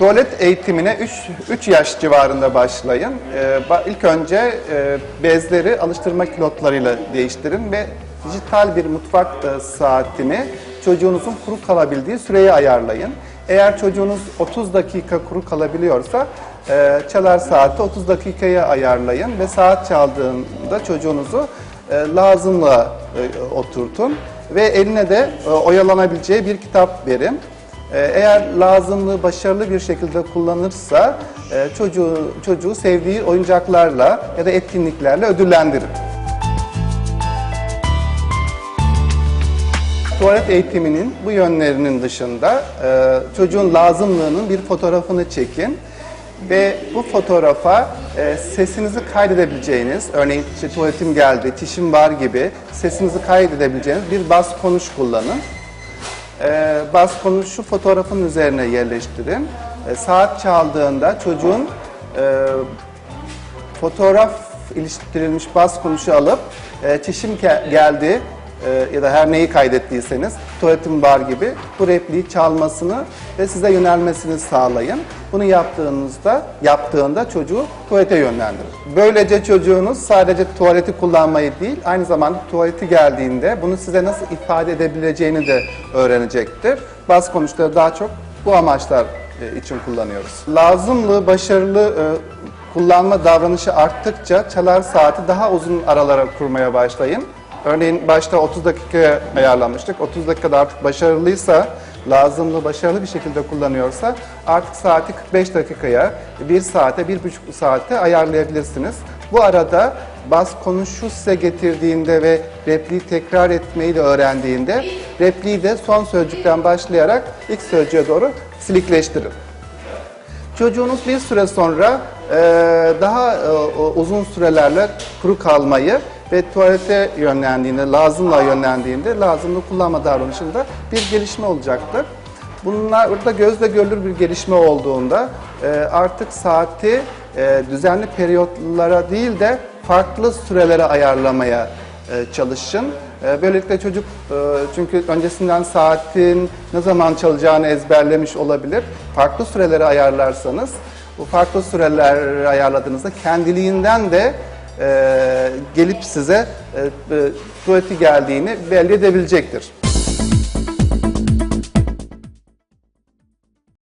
Tuvalet eğitimine 3, 3 yaş civarında başlayın. Ba- ilk önce e, bezleri alıştırma kilotlarıyla değiştirin ve dijital bir mutfak e, saatini çocuğunuzun kuru kalabildiği süreye ayarlayın. Eğer çocuğunuz 30 dakika kuru kalabiliyorsa e, çalar saati 30 dakikaya ayarlayın ve saat çaldığında çocuğunuzu e, lazımla e, oturtun ve eline de e, oyalanabileceği bir kitap verin. Ee, Eğer lazımlığı başarılı bir şekilde kullanırsa e, çocuğu, çocuğu sevdiği oyuncaklarla ya da etkinliklerle ödüllendirin. Tuvalet eğitiminin bu yönlerinin dışında e, çocuğun lazımlığının bir fotoğrafını çekin ve bu fotoğrafa e, sesinizi kaydedebileceğiniz, örneğin işte tuvaletim geldi, çişim var gibi sesinizi kaydedebileceğiniz bir bas konuş kullanın. E, bas konuşu fotoğrafın üzerine yerleştirin. E, saat çaldığında çocuğun e, fotoğraf iliştirilmiş bas konuşu alıp e, çişim geldi e, ya da her neyi kaydettiyseniz tuvaletim var gibi bu repliği çalmasını ve size yönelmesini sağlayın. Bunu yaptığınızda yaptığında çocuğu tuvalete yönlendirin. Böylece çocuğunuz sadece tuvaleti kullanmayı değil aynı zamanda tuvaleti geldiğinde bunu size nasıl ifade edebileceğini de öğrenecektir. Bas konuşları daha çok bu amaçlar e, için kullanıyoruz. Lazımlı, başarılı e, kullanma davranışı arttıkça çalar saati daha uzun aralara kurmaya başlayın. Örneğin başta 30 dakikaya ayarlamıştık. 30 dakikada artık başarılıysa, lazımlı, başarılı bir şekilde kullanıyorsa artık saati 45 dakikaya, 1 saate, 1,5 saate ayarlayabilirsiniz. Bu arada bas konuşu size getirdiğinde ve repliği tekrar etmeyi de öğrendiğinde repliği de son sözcükten başlayarak ilk sözcüğe doğru silikleştirin. Çocuğunuz bir süre sonra daha uzun sürelerle kuru kalmayı ve tuvalete yönlendiğinde, lazımla yönlendiğinde lazımlı kullanma davranışında bir gelişme olacaktır. Bunlar burada gözle görülür bir gelişme olduğunda e, artık saati e, düzenli periyotlara değil de farklı sürelere ayarlamaya e, çalışın. Böylelikle çocuk çünkü öncesinden saatin ne zaman çalacağını ezberlemiş olabilir. Farklı süreleri ayarlarsanız bu farklı süreler ayarladığınızda kendiliğinden de e, gelip size e, e, tuvaleti geldiğini belli edebilecektir.